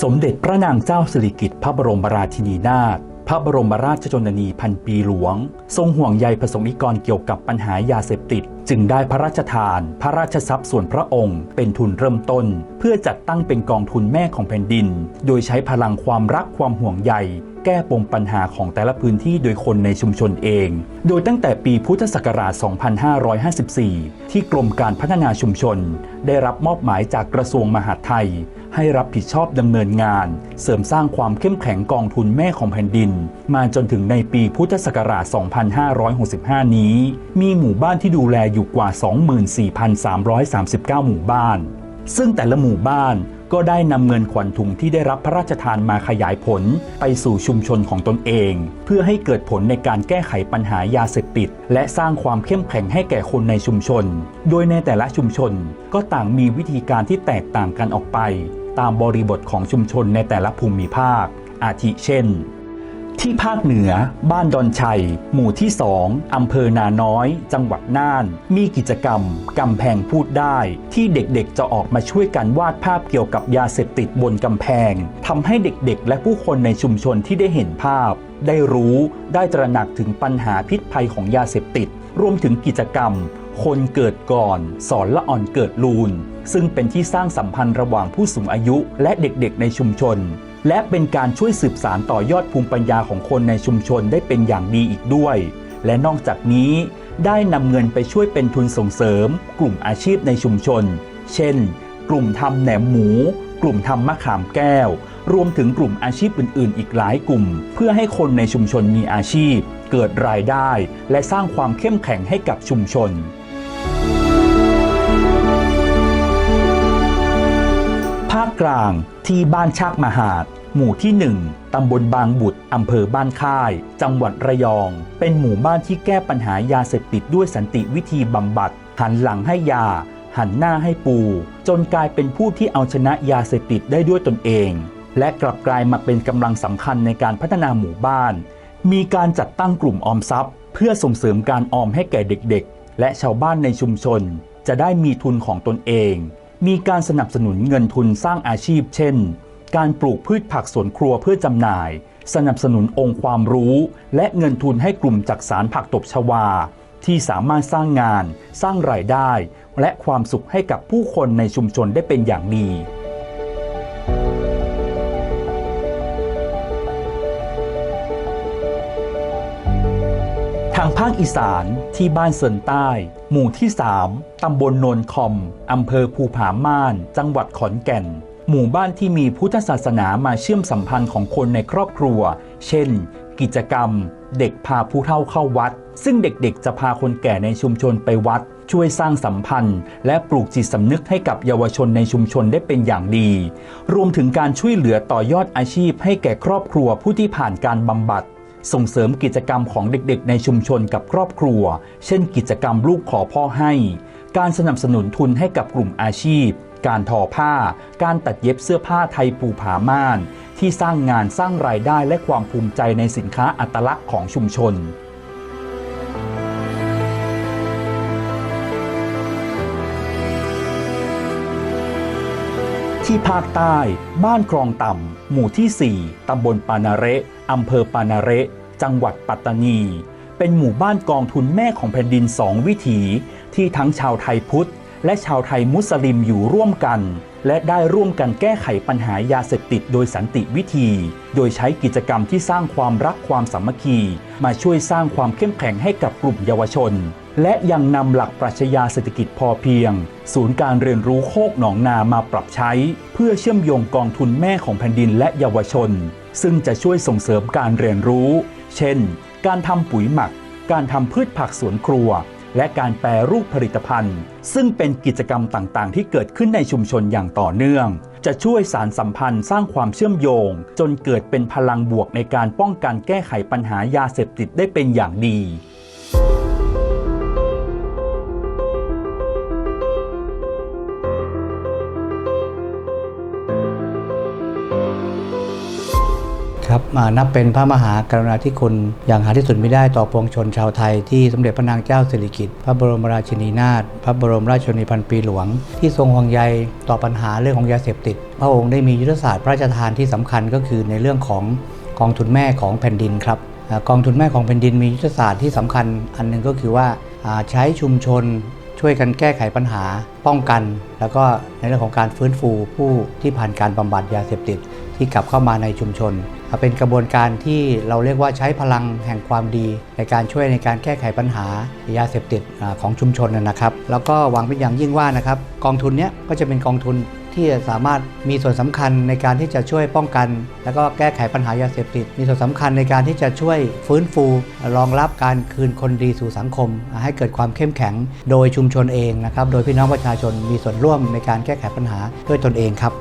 สมเด็จพระนางเจ้าสิริกิติ์พระบรมราชินีนาถพระบรมราชชนนีพันปีหลวง ทรงห่วงใยประสงค์นิกรเกี่ยวกับปัญหายาเสพติด จึงได้พระราชทาน พระราชทรัพย์ส่วนพระองค์ เป็นทุนเริ่มต้น เพื่อจัดตั้งเป็นกองทุนแม่ของแผ่นดิน โดยใช้พลังความรักความห่วงใยแก้ปมปัญหาของแต่ละพื้นที่โดยคนในชุมชนเอง โดยตั้งแต่ปีพุทธศักราช 2554 ที่กรมการพัฒนาชุมชน ได้รับมอบหมายจากกระทรวงมหาดไทย ให้รับผิดชอบดำเนินงาน เสริมสร้างความเข้มแข็งกองทุนแม่ของแผ่นดิน มาจนถึงในปีพุทธศักราช 2565 นี้ มีหมู่บ้านที่ดูแลอยู่กว่า 24,339 หมู่บ้าน ซึ่งแต่ละหมู่บ้านก็ได้นำเงินขวัญถุงที่ได้รับพระราชทานมาขยายผลไปสู่ชุมชนของตนเอง เพื่อให้เกิดผลในการแก้ไขปัญหายาเสพติด และสร้างความเข้มแข็งให้แก่คนในชุมชน โดยในแต่ละชุมชนก็ต่างมีวิธีการที่แตกต่างกันออกไป ตามบริบทของชุมชนในแต่ละภูมิภาค อาทิเช่น ที่ภาคเหนือ บ้านดอนชัย หมู่ที่2อำเภอนาน้อย จังหวัดน่าน มีกิจกรรมกำแพงพูดได้ ที่เด็กๆจะออกมาช่วยกันวาดภาพเกี่ยวกับยาเสพติดบนกำแพงทำให้เด็กๆ และผู้คนในชุมชนที่ได้เห็นภาพ ได้รู้ได้ตระหนักถึงปัญหาพิษภัยของยาเสพติด รวมถึงกิจกรรม คนเกิดก่อนสอนละอ่อนเกิดลูน ซึ่งเป็นที่สร้างสัมพันธ์ระหว่างผู้สูงอายุและเด็กๆ ในชุมชน และเป็นการช่วยสืบสารต่อยอดภูมิปัญญาของคนในชุมชนได้เป็นอย่างดีอีกด้วย และนอกจากนี้ได้นำเงินไปช่วยเป็นทุนส่งเสริม กลุ่มอาชีพในชุมชน เช่น กลุ่มทำแหนมหมู กลุ่มทำมะขามแก้ว รวมถึงกลุ่มอาชีพอื่น ๆ อีกหลายกลุ่ม เพื่อให้คนในชุมชนมีอาชีพ เกิดรายได้ และสร้างความเข้มแข็งให้กับชุมชน กลางที่บ้านชากมหาด หมู่ที่ 1 ตำบลบางบุตร อำเภอบ้านค่าย จังหวัดระยอง เป็นหมู่บ้านที่แก้ปัญหายาเสพติดด้วยสันติวิธีบำบัด หันหลังให้ยา หันหน้าให้ปู จนกลายเป็นผู้ที่เอาชนะยาเสพติดได้ด้วยตนเอง และกลับกลายมาเป็นกำลังสำคัญในการพัฒนาหมู่บ้าน มีการจัดตั้งกลุ่มออมทรัพย์ เพื่อส่งเสริมการออมให้แก่เด็กๆ และชาวบ้านในชุมชน จะได้มีทุนของตนเอง มีการสนับสนุนเงินทุนสร้างอาชีพ เช่น การปลูกพืชผักสวนครัวเพื่อจำหน่าย สนับสนุนองค์ความรู้ และเงินทุนให้กลุ่มจักสารผักตบชวา ที่สามารถสร้างงาน สร้างรายได้ และความสุขให้กับผู้คนในชุมชนได้เป็นอย่างดีางภาคอีสานที่บ้านเซินใต้ หมู่ที่ 3 ตำบลโนนคอม อำเภอภูผาม่าน จังหวัดขอนแก่น หมู่บ้านที่มีพุทธศาสนามาเชื่อมสัมพันธ์ของคนในครอบครัว เช่น กิจกรรม เด็กพาผู้เฒ่าเข้าวัด ซึ่งเด็กๆ จะพาคนแก่ในชุมชนไปวัด ช่วยสร้างสัมพันธ์ และปลูกจิตสำนึกให้กับเยาวชนในชุมชนได้เป็นอย่างดี รวมถึงการช่วยเหลือต่อยอดอาชีพให้แก่ครอบครัวผู้ที่ผ่านการบำบัด ส่งเสริมกิจกรรมของเด็กๆ ในชุมชนกับครอบครัว เช่น กิจกรรมลูกขอพ่อให้ การสนับสนุนทุนให้กับกลุ่มอาชีพ การทอผ้า การตัดเย็บเสื้อผ้าไทยปูผาม่าน ที่สร้างงานสร้างรายได้และความภูมิใจในสินค้าอัตลักษณ์ของชุมชนที่ภาคใต้ บ้านคลองต่ำ หมู่ที่ 4 ตำบลปานาเระ อำเภอปานาเระจังหวัดปัตตานี เป็นหมู่บ้านกองทุนแม่ของแผ่นดินสองวิถี ที่ทั้งชาวไทยพุทธ และชาวไทยมุสลิมอยู่ร่วมกัน และได้ร่วมกันแก้ไขปัญหายาเสพติดโดยสันติวิธี โดยใช้กิจกรรมที่สร้างความรักความสามัคคี มาช่วยสร้างความเข้มแข็งให้กับกลุ่มเยาวชน และยังนำหลักปรัชญาเศรษฐกิจพอเพียง ศูนย์การเรียนรู้โคกหนองนามาปรับใช้ เพื่อเชื่อมโยงกองทุนแม่ของแผ่นดินและเยาวชน ซึ่งจะช่วยส่งเสริมการเรียนรู้ เช่น การทำปุ๋ยหมัก การทำพืชผักสวนครัว และการแปรรูปผลิตภัณฑ์ ซึ่งเป็นกิจกรรมต่างๆ ที่เกิดขึ้นในชุมชนอย่างต่อเนื่อง จะช่วยสารสัมพันธ์สร้างความเชื่อมโยง จนเกิดเป็นพลังบวกในการป้องกันแก้ไขปัญหายาเสพติดได้เป็นอย่างดี ครับนับเป็นพระมหากรุณาธิคุณอย่างหาที่สุดไม่ได้ต่อปวงชนชาวไทยที่สมเด็จพระนางเจ้าสิริกิติ์พระบรมราชินีนาถพระบรมราชชนีพันปีหลวง ที่ทรงห่วงใยต่อปัญหาเรื่องของยาเสพติด พระองค์ได้มียุทธศาสตร์พระราชทานที่สำคัญก็คือในเรื่องของกองทุนแม่ของแผ่นดินครับกองทุนแม่ของแผ่นดินมียุทธศาสตร์ที่สำคัญ อันหนึงก็คือว่าอ่าใช้ชุมชนช่วยกันแก้ไขปัญหาป้องกัน แล้วก็ในเรื่องของการฟื้นฟูผู้ที่ผ่านการบำบัดยาเสพติด ที่กลับเข้ามาในชุมชน เป็นกระบวนการที่เราเรียกว่าใช้พลังแห่งความดี ในการช่วยในการแก้ไขปัญหายาเสพติดของชุมชนนะครับ แล้วก็หวังเป็นอย่างยิ่งว่านะครับกองทุนนี้ก็จะเป็นกองทุนที่สามารถมีส่วนสำคัญในการที่จะช่วยป้องกัน แล้วก็แก้ไขปัญหายาเสพติด มีส่วนสำคัญในการที่จะช่วยฟื้นฟู รองรับการคืนคนดีสู่สังคม ให้เกิดความเข้มแข็งโดยชุมชนเองนะครับ โดยพี่น้องประชาชนมีส่วนร่วมในการแก้ไขปัญหาด้วยตนเองครับ